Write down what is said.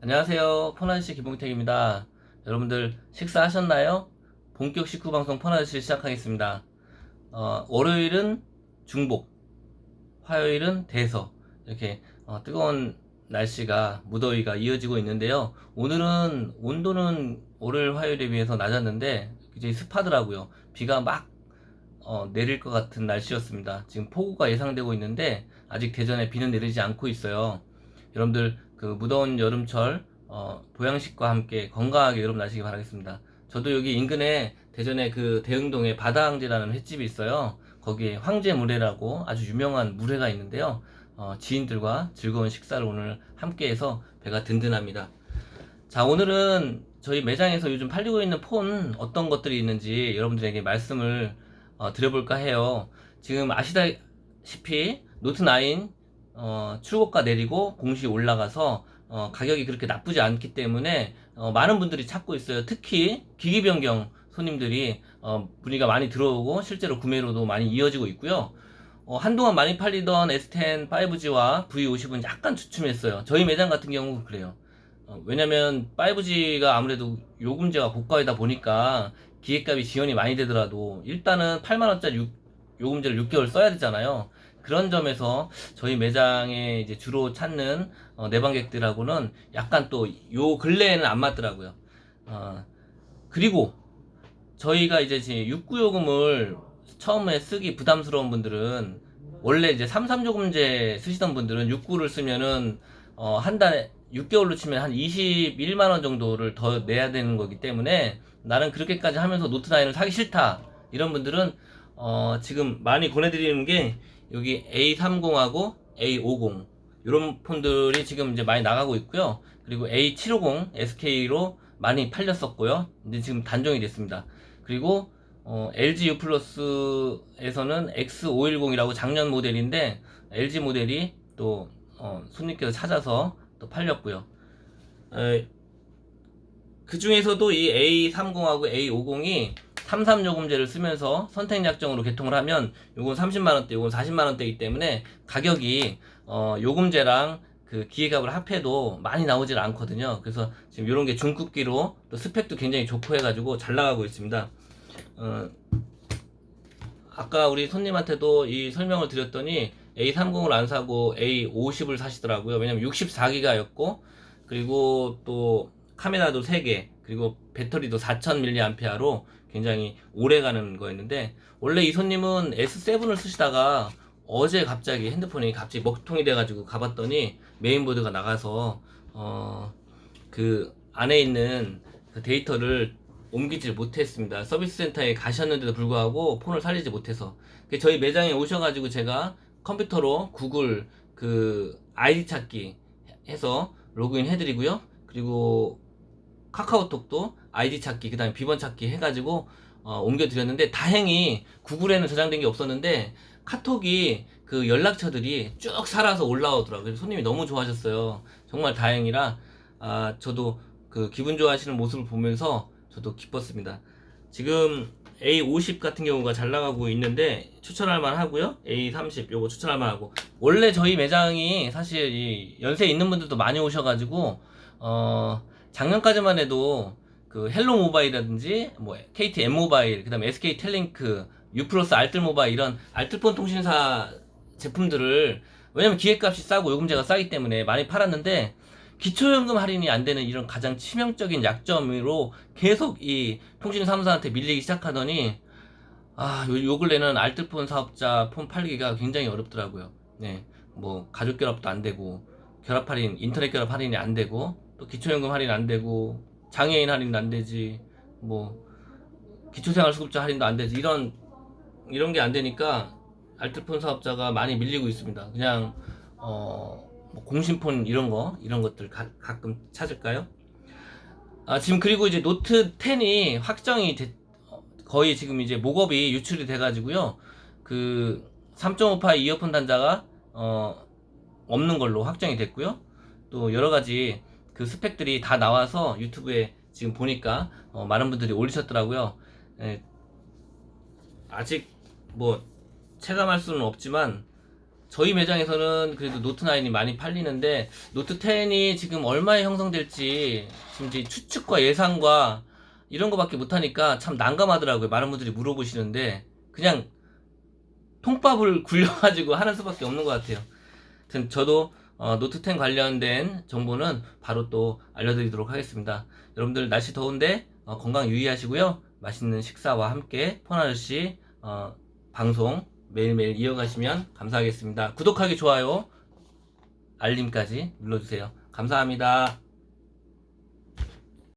안녕하세요. 폰아저씨 김봉택입니다. 여러분들 식사하셨나요? 본격 식후 방송 폰아저씨 시작하겠습니다. 어, 월요일은 중복, 화요일은 대서 이렇게 어, 뜨거운 날씨가 무더위가 이어지고 있는데요. 오늘은 온도는 월요일 화요일에 비해서 낮았는데 굉장히 습하더라고요. 비가 막 어, 내릴 것 같은 날씨였습니다. 지금 폭우가 예상되고 있는데 아직 대전에 비는 내리지 않고 있어요. 여러분들 그 무더운 여름철 어, 보양식과 함께 건강하게 여름 나시기 바라겠습니다. 저도 여기 인근에 대전에 그 대흥동에 바다항제라는 횟집이 있어요. 거기에 황제 물회라고 아주 유명한 물회가 있는데요. 어, 지인들과 즐거운 식사를 오늘 함께해서 배가 든든합니다. 자 오늘은 저희 매장에서 요즘 팔리고 있는 폰 어떤 것들이 있는지 여러분들에게 말씀을 어, 드려볼까 해요. 지금 아시다시피 노트 9 어, 출고가 내리고 공시 올라가서 어, 가격이 그렇게 나쁘지 않기 때문에 어, 많은 분들이 찾고 있어요. 특히 기기 변경 손님들이 어, 문의가 많이 들어오고 실제로 구매로도 많이 이어지고 있고요. 어, 한동안 많이 팔리던 S10 5G와 V50은 약간 주춤했어요. 저희 매장 같은 경우는 그래요. 어, 왜냐면 5G가 아무래도 요금제가 고가이다 보니까 기획값이 지원이 많이 되더라도 일단은 8만원짜리 요금제를 6개월 써야 되잖아요. 그런 점에서 저희 매장에 이제 주로 찾는 어, 내방객들하고는 약간 또 요 근래에는 안 맞더라고요. 어, 그리고 저희가 이제 69요금을 처음에 쓰기 부담스러운 분들은 원래 이제 33요금제 쓰시던 분들은 69를 쓰면은 어, 한 달에 6개월로 치면 한 21만 원 정도를 더 내야 되는 거기 때문에 나는 그렇게까지 하면서 노트 9을 사기 싫다 이런 분들은 어, 지금 많이 보내드리는 게 여기 A30하고 A50 이런 폰들이 지금 이제 많이 나가고 있고요. 그리고 A750 SK로 많이 팔렸었고요. 근데 지금 단종이 됐습니다. 그리고 어, LG U 플러스에서는 X510이라고 작년 모델인데 LG 모델이 또 어, 손님께서 찾아서 또 팔렸고요. 그 중에서도 이 A30하고 A50이 33 요금제를 쓰면서 선택 약정으로 개통을 하면 요건 30만 원대, 요건 40만 원대이기 때문에 가격이 어, 요금제랑 그 기계값을 합해도 많이 나오질 않거든요. 그래서 지금 이런 게 중급기로 또 스펙도 굉장히 좋고 해가지고 잘 나가고 있습니다. 어, 아까 우리 손님한테도 이 설명을 드렸더니 A30을 안 사고 A50을 사시더라고요. 왜냐면 64기가였고 그리고 또 카메라도 3개 그리고 배터리도 4000mAh로 굉장히 오래 가는 거였는데 원래 이 손님은 S7을 쓰시다가 어제 갑자기 핸드폰이 갑자기 먹통이 돼가지고 가봤더니 메인보드가 나가서 어 그 안에 있는 그 데이터를 옮기지 못했습니다. 서비스 센터에 가셨는데도 불구하고 폰을 살리지 못해서 그 저희 매장에 오셔가지고 제가 컴퓨터로 구글 그 아이디 찾기 해서 로그인 해드리고요. 그리고 카카오톡도 아이디 찾기, 그 다음에 비번 찾기 해가지고 어, 옮겨드렸는데 다행히 구글에는 저장된 게 없었는데 카톡이 그 연락처들이 쭉 살아서 올라오더라고요. 손님이 너무 좋아하셨어요. 정말 다행이라 아, 저도 그 기분 좋아하시는 모습을 보면서 저도 기뻤습니다. 지금 A50 같은 경우가 잘 나가고 있는데 추천할 만 하고요. A30 요거 추천할 만 하고 원래 저희 매장이 사실 이 연세 있는 분들도 많이 오셔가지고 어 작년까지만 해도 그 헬로 모바일이라든지 뭐 KT M 모바일 그다음에 SK 텔링크 유플러스 알뜰 모바일 이런 알뜰폰 통신사 제품들을 왜냐면 기획값이 싸고 요금제가 싸기 때문에 많이 팔았는데 기초연금 할인이 안 되는 이런 가장 치명적인 약점으로 계속 이 통신사무사한테 밀리기 시작하더니 아, 요, 요 근래는 알뜰폰 사업자 폰 팔기가 굉장히 어렵더라고요. 네. 뭐 가족 결합도 안 되고 결합 할인, 인터넷 결합 할인이 안 되고 또 기초연금 할인 안 되고 장애인 할인도 안 되지. 뭐 기초생활수급자 할인도 안 되지. 이런 이런 게 안 되니까 알뜰폰 사업자가 많이 밀리고 있습니다. 그냥 어, 뭐 공신폰 이런 거 이런 것들 가, 가끔 찾을까요? 아 지금 그리고 이제 노트 10이 확정이 됐, 어, 거의 지금 이제 목업이 유출이 돼가지고요. 그 3.5파 이어폰 단자가 어, 없는 걸로 확정이 됐고요. 또 여러 가지 그 스펙들이 다 나와서 유튜브에 지금 보니까 어, 많은 분들이 올리셨더라고요. 예, 아직 뭐 체감할 수는 없지만 저희 매장에서는 그래도 노트 9이 많이 팔리는데 노트 10이 지금 얼마에 형성될지 지금 이제 추측과 예상과 이런 거밖에 못하니까 참 난감하더라고요. 많은 분들이 물어보시는데 그냥 통밥을 굴려가지고 하는 수밖에 없는 것 같아요. 저도 어, 노트 10 관련된 정보는 바로 또 알려드리도록 하겠습니다. 여러분들 날씨 더운데 어, 건강 유의하시고요. 맛있는 식사와 함께 폰아저씨 어, 방송 매일매일 이어가시면 감사하겠습니다. 구독하기 좋아요 알림까지 눌러주세요. 감사합니다.